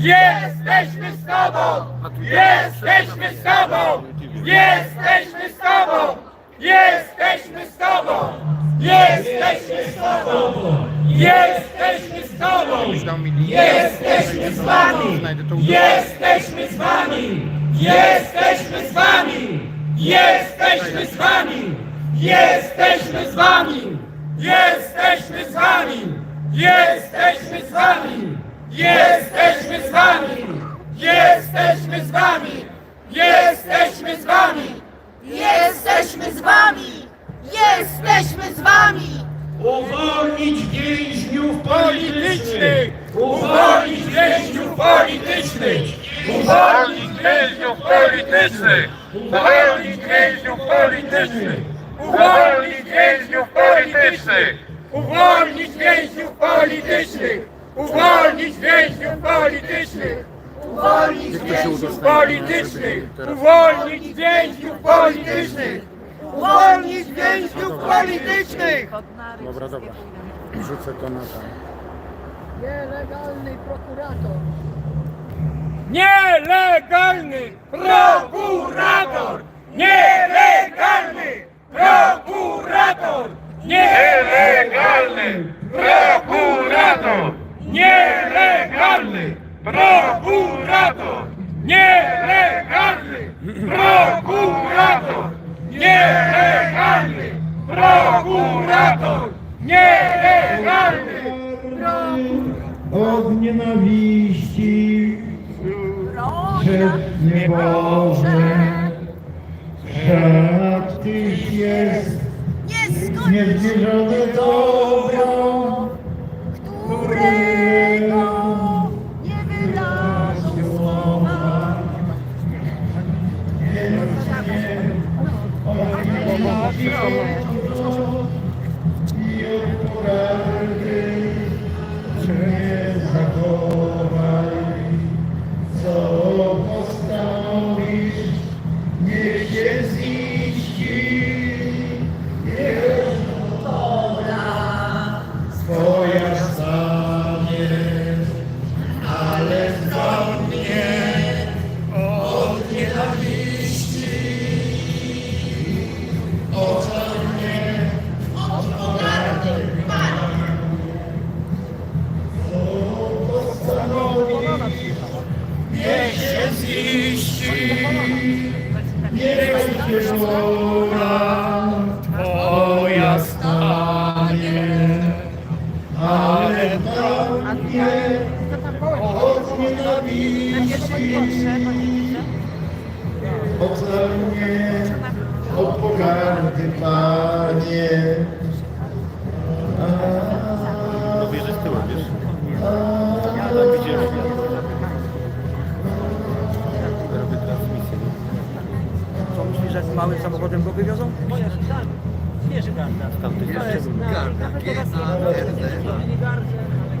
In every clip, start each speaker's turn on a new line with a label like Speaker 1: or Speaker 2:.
Speaker 1: Jesteśmy z Tobą! Jesteśmy z Tobą! Jesteśmy z Tobą! Jesteśmy z Tobą! Jesteśmy z Tobą! Jesteśmy z Tobą! Jesteśmy z Wami! Jesteśmy z Wami! Jesteśmy z Wami! Jesteśmy z Wami! Jesteśmy z Wami! Jesteśmy z Wami! Jesteśmy z Wami! Jesteśmy
Speaker 2: Uwolnić więźniów
Speaker 1: Politycznych! Uwolnić więźniów politycznych! Uwolnić więźniów politycznych! Uwolnić więźniów politycznych! Uwolnić więźniów politycznych! Uwolnić więźniów politycznych! Uwolnić więźniów politycznych! Uwolnić więźniów politycznych! Uwolnić więźniów politycznych! Więźniów politycznych!
Speaker 3: Dobra, dobra. Wrzucę to na tam.
Speaker 4: Nielegalny prokurator.
Speaker 1: Nielegalny prokurator! Nielegalny prokurator! Nielegalny prokurator! Nielegalny prokurator! Nielegalny
Speaker 2: nienawiści przed nieboże Wszak Tyś jest niezmierzone dobro
Speaker 4: którego nie wyrażą słowa.
Speaker 2: i od pogardy nie zachowaj jeszcze głębsze, nie widzę. Ocal mnie od Panie. No bierze z wiesz?
Speaker 3: Ja tam widziałem światło. Robię transmisję.
Speaker 5: Co myślisz, że z małym samochodem go wywiozą? Tak. Wiesz, garda. Tam
Speaker 3: ty
Speaker 5: jest garda.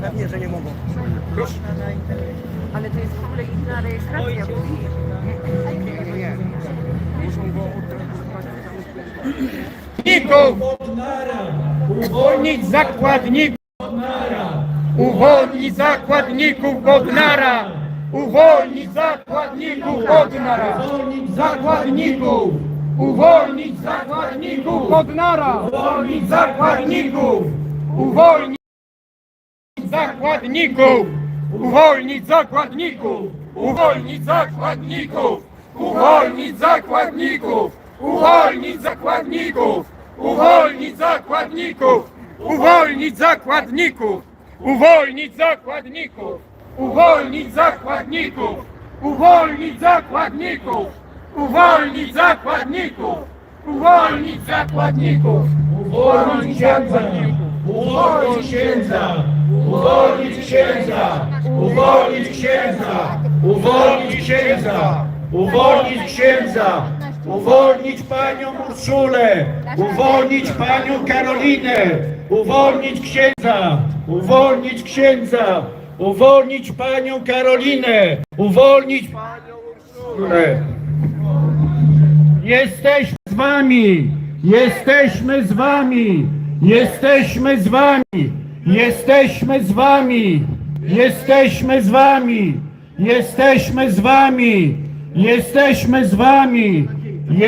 Speaker 5: Pewnie, że nie mogą. Proszę.
Speaker 4: Ale to jest w ogóle inna rejestracja.
Speaker 1: zakładników! Uwolnić zakładników! Uwolnić zakładników Bodnara! Uwolnić zakładników Bodnara! Zakładników! Uwolnić zakładników Bodnara! Uwolnić zakładników! Uwolnić zakładników! Uwolnić zakładników! Uwolnić zakładników! Uwolnić zakładników! Uwolnić zakładników! Uwolnić zakładników! Uwolnić zakładników! Uwolnić zakładników! Uwolnić zakładników! Uwolnić zakładników! Uwolnić zakładników! Uwolnić zakładników!
Speaker 2: Uwolnić księdza! Uwolnić księdza! Uwolnić księdza! Uwolnić księdza! Uwolnić księdza! Uwolnić księdza! Uwolnić panią Urszulę! Uwolnić panią Karolinę! Uwolnić księdza! Uwolnić księdza! Uwolnić panią Karolinę! Uwolnić panią Urszulę! Jesteśmy z wami! Jesteśmy z wami! Jesteśmy z wami! Jesteśmy z wami! Jesteśmy z wami! Jesteśmy z wami! Jesteśmy z wami!